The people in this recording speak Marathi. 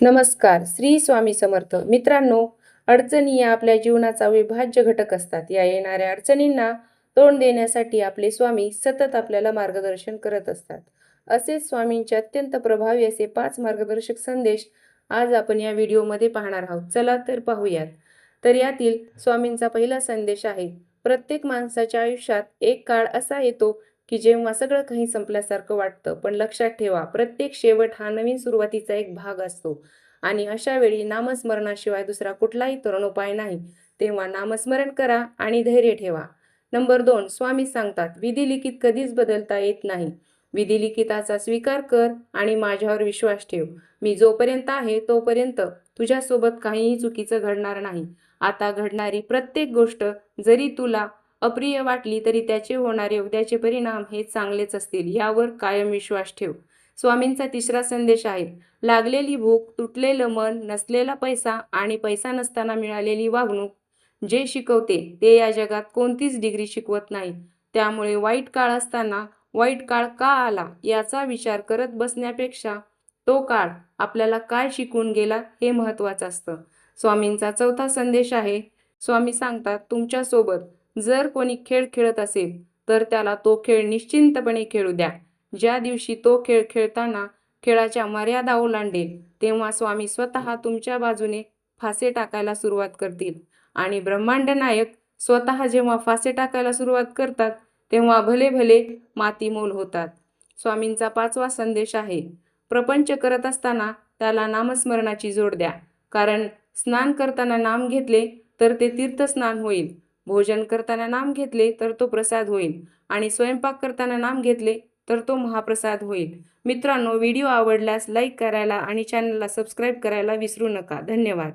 नमस्कार श्री स्वामी समर्थ. मित्रांनो अडचणी या आपल्या जीवनाचा अविभाज्य घटक असतात. या येणाऱ्या अडचणींना तोंड देण्यासाठी आपले स्वामी सतत आपल्याला मार्गदर्शन करत असतात. असेच स्वामींचे अत्यंत प्रभावी असे पाच मार्गदर्शक संदेश आज आपण या व्हिडिओमध्ये पाहणार आहोत. चला तर पाहूयात. तर यातील स्वामींचा पहिला संदेश आहे प्रत्येक माणसाच्या आयुष्यात एक काळ असा येतो की जेव्हा सगळं काही संपल्यासारखं वाटतं पण लक्षात ठेवा प्रत्येक शेवट हा नवीन सुरुवातीचा एक भाग असतो. आणि अशा वेळी नामस्मरणाशिवाय दुसरा कुठलाही तरुण उपाय नाही. तेव्हा नामस्मरण करा आणि धैर्य ठेवा. नंबर दोन स्वामी सांगतात विधिलिखित कधीच बदलता येत नाही. विधिलिखिताचा स्वीकार कर आणि माझ्यावर विश्वास ठेव. मी जोपर्यंत आहे तोपर्यंत तुझ्यासोबत काहीही चुकीचं घडणार नाही. आता घडणारी प्रत्येक गोष्ट जरी तुला अप्रिय वाटली तरी त्याचे होणारे उद्याचे परिणाम हे चांगलेच असतील यावर कायम विश्वास ठेव. स्वामींचा तिसरा संदेश आहे लागलेली भूक तुटलेलं मन नसलेला पैसा आणि पैसा नसताना मिळालेली वागणूक जे शिकवते ते या जगात कोणतीच डिग्री शिकवत नाही. त्यामुळे वाईट काळ असताना वाईट काळ का आला याचा विचार करत बसण्यापेक्षा तो काळ आपल्याला काय शिकून गेला हे महत्त्वाचं असतं. स्वामींचा चौथा संदेश आहे स्वामी सांगतात तुमच्यासोबत जर कोणी खेळ खेळत असेल तर त्याला तो खेळ निश्चिंतपणे खेळू द्या. ज्या दिवशी तो खेळ खेळताना खेळाच्या मर्यादा ओलांडेल तेव्हा स्वामी स्वतः तुमच्या बाजूने फासे टाकायला सुरुवात करतील. आणि ब्रह्मांड नायक स्वतः जेव्हा फासे टाकायला सुरुवात करतात तेव्हा भले भले मातीमोल होतात. स्वामींचा पाचवा संदेश आहे प्रपंच करत असताना त्याला नामस्मरणाची जोड द्या. कारण स्नान करताना नाम घेतले तर ते तीर्थस्नान होईल. भोजन करताना नाम घेतले तर तो प्रसाद होईल आणि स्वयंपाक करताना नाम घेतले तर तो महाप्रसाद होईल. मित्रांनो व्हिडिओ आवडल्यास लाईक करायला आणि चॅनलला सबस्क्राईब करायला विसरू नका. धन्यवाद.